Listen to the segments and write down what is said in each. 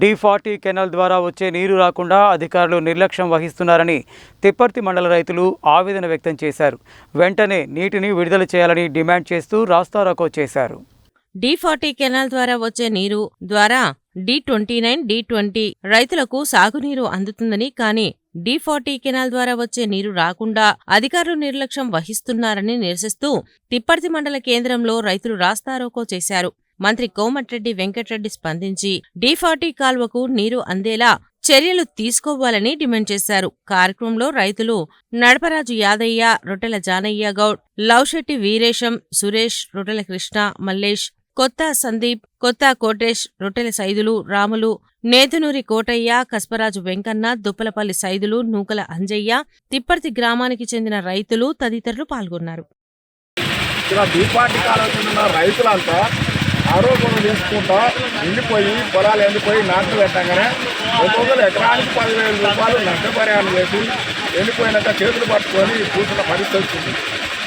D forty canal ద్వారా వచ్చే నీరు రాకుండా అధికారులు నిర్లక్ష్యం వహిస్తున్నారని తిప్పర్తి మండల రైతులు ఆవేదన వ్యక్తం చేశారు. వెంటనే నీటిని విడుదల చేయాలని డిమాండ్ చేస్తూ రాస్తారోకో చేశారు. డి ఫార్టీ కెనాల్ ద్వారా వచ్చే నీరు ద్వారా D twenty nine D twenty రైతులకు సాగునీరు అందుతుందని కానీ డి ఫార్టీ కెనాల్ ద్వారా వచ్చే నీరు రాకుండా అధికారులు నిర్లక్ష్యం వహిస్తున్నారని నిరసిస్తూ తిప్పర్తి మండల కేంద్రంలో రైతులు రాస్తారోకో చేశారు. మంత్రి కోమటిరెడ్డి వెంకటరెడ్డి స్పందించి డీఫార్టీ కాల్వకు నీరు అందేలా చర్యలు తీసుకోవాలని డిమాండ్ చేశారు. కార్యక్రమంలో రైతులు నడపరాజు యాదయ్య రొట్టెల జానయ్య గౌడ్ లౌశెట్టి వీరేశం సురేష్ రొట్టెల కృష్ణ మల్లేష్ కొత్త సందీప్ కొత్త కోటేష్ రొట్టెల సైదులు రాములు నేతునూరి కోటయ్య కస్పరాజు వెంకన్న దుప్పలపల్లి సైదులు నూకల అంజయ్య తిప్పర్తి గ్రామానికి చెందిన రైతులు తదితరులు పాల్గొన్నారు. ఇలా దీపాటి రైతులంతా ఆరోపణలు చేసుకుంటా ఎండిపోయి పొలాలు ఎండిపోయి నాట్లు పెట్టగానే ఒక్కొక్కరు ఎకరానికి పదివేల రూపాయలు నష్టపరిహారం చేసి ఎండిపోయినాక చేతులు పట్టుకొని కూర్చున్న పరిస్థితి వచ్చింది.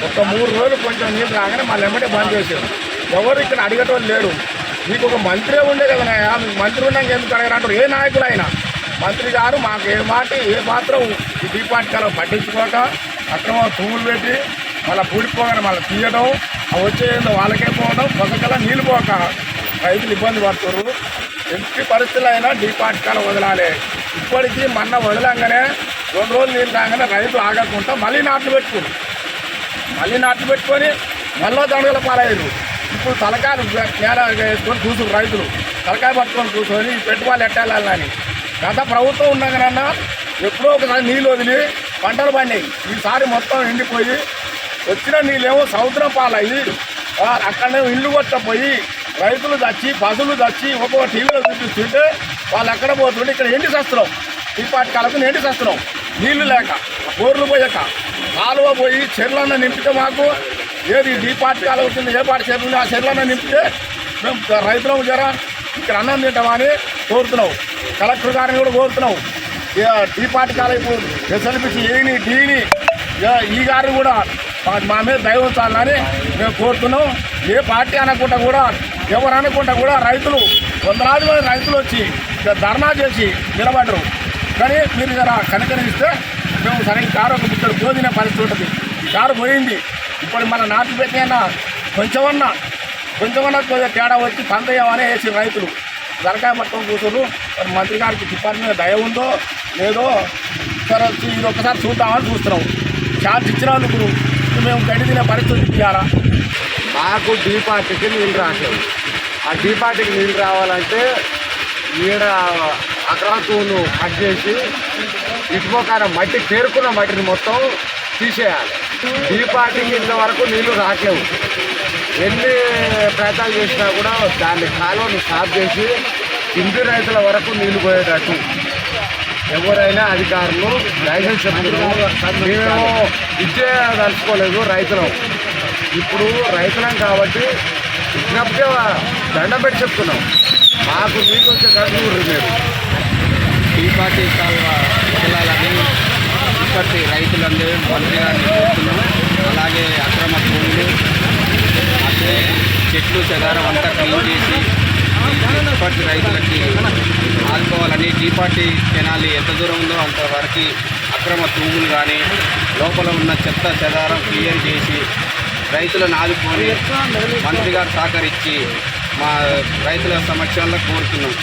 ఒక మూడు రోజులు కొంచెం నీళ్ళు రాగానే మళ్ళీ ఎమ్మటే బంద్ చేశారు. ఎవరు ఇక్కడ అడిగేటోళ్ళు లేరు. మీకు ఒక మంత్రి ఉండే కదా మీకు మంత్రి ఉన్నాక ఎందుకు అడగరంటారు ఏ అయినా మంత్రి గారు మాకు ఏ మాట ఏ మాత్రం ఈ దీపాటికలో పట్టించుకోక అక్రమ తూములు పెట్టి మళ్ళీ పూడిపోగానే మళ్ళీ తీయడం ఆ వాళ్ళకే పోవడం పక్కల నీళ్ళు పోక రైతులు ఇబ్బంది పడుతున్నారు ఎట్టి పరిస్థితులు అయినా దీపాటికాలు వదలాలి. ఇప్పటికీ మొన్న వదలంగానే రెండు రోజులు నీళ్ళు రాగానే రైతులు ఆగకుండా మళ్ళీ నాట్లు పెట్టుకుని మళ్ళీ నాట్లు పెట్టుకొని మళ్ళీ దండగల పాలయ్యారు. ఇప్పుడు తలకాయలు నేల వేసుకొని కూర్చుని రైతులు. తలకాయ పట్టుకొని కూర్చొని పెట్టుబడులు ఎట్టాలని గత ప్రభుత్వం ఉండగానన్నా ఎప్పుడో ఒకసారి నీళ్ళు వదిలి పంటలు పండాయి ఈసారి మొత్తం ఎండిపోయి వచ్చిన నీళ్ళేమో సముద్రం పాలయ్యి అక్కడనేమో అక్కడనే ఇల్లు కొట్టపోయి రైతులు చచ్చి పసులు చచ్చి ఒక్కొక్క టీవీలో చూపిస్తుంటే వాళ్ళు ఎక్కడ పోతుంటే ఇక్కడ ఎండి సస్తున్నాం. ఈ పాటి కాలకు ఎండి సస్తున్నాం. నీళ్ళు లేక బోర్లు పోయాక కాలువ పోయి చెర్లన్న నింపితే మాకు ఏది ఈ పాటి కాలువ వచ్చింది ఏ పాటి చెర్లు ఆ చెర్లన్న నింపితే మేము రైతులం జరా ఇక్కడ అన్నం తింటామని కోరుతున్నాం. కలెక్టర్ గారిని కూడా కోరుతున్నాం. ఇక టీ పాటి కాలం ఇప్పుడు ఎస్ఎల్పిసి ఏని డీని ఇక ఈ గారిని కూడా మాకు మా మీద దయ ఉంచాలని మేము కోరుతున్నాం. ఏ పార్టీ అనకుండా కూడా ఎవరు అనకుండా కూడా రైతులు వందలాది మంది రైతులు వచ్చి ధర్నా చేసి నిలబడరు కానీ మీరు ఇలా కనికరిస్తే మేము సరైన కారు ఒక ఇక్కడ పోదిన పరిస్థితి ఉంటుంది. ఈ కారు పోయింది. ఇప్పుడు మన నాటు పెట్టిన కొంచెమన్నా కొంచెమన్నా కొద్దిగా తేడా వచ్చి పందయ్యమనే వేసి రైతులు. దరకాయ మొత్తం కూర్చోరు మరి మంత్రి గారికి డిపార్ట్మెంట్ దయ ఉందో లేదో సరే వచ్చి ఇది ఒకసారి చూద్దామని చూస్తున్నాం. ఛార్జ్ ఇచ్చిన వాళ్ళు మేము గడిదిన పరిస్థితి ఇవ్వాలా మాకు డీపార్టీకి నీళ్ళు రావట్లేదు. ఆ డీ పార్టీకి నీళ్ళు రావాలంటే ఈడ అగ్రహతూను కట్ చేసి ఇటుపక్కన మట్టి చేరుకున్న మట్టిని మొత్తం తీసేయాలి. డీ డీపార్టీకి ఇంతవరకు నీళ్ళు రావట్లేవు ఎన్ని ప్రయత్నాలు చేసినా కూడా దాన్ని కాలువను స్టాప్ చేసి కింది రైతుల వరకు నీళ్ళు పోయేటట్టు. ఎవరైనా అధికారులు లైసెన్స్ చెప్తున్నారు. మేము ఇచ్చే తలుచుకోలేదు రైతులం. ఇప్పుడు రైతులం కాబట్టి ఇచ్చినప్పుడే దండం పెట్టి చెప్తున్నాం. మాకు మీకు వచ్చే కడుగురు మీరు టీ పార్టీ కాలువ ఇప్పటి రైతులందరూ మంత్రి గారిని కోరుతున్నాం అలాగే అక్రమ భూములు అదే చెట్లు చెదారం అంతా క్లీన్ చేసి ఇప్పటి రైతులకి ఆదుకోవాలని టీ పార్టీ కెనాలి ఎంత దూరం ఉందో అంతవరకు అక్రమ తూములు కానీ లోపల ఉన్న చెత్త చెదారం క్లియర్ చేసి రైతులను ఆదుకొని మంత్రి గారు సహకరించి మా రైతుల సమక్షంలో కోరుతున్నాం.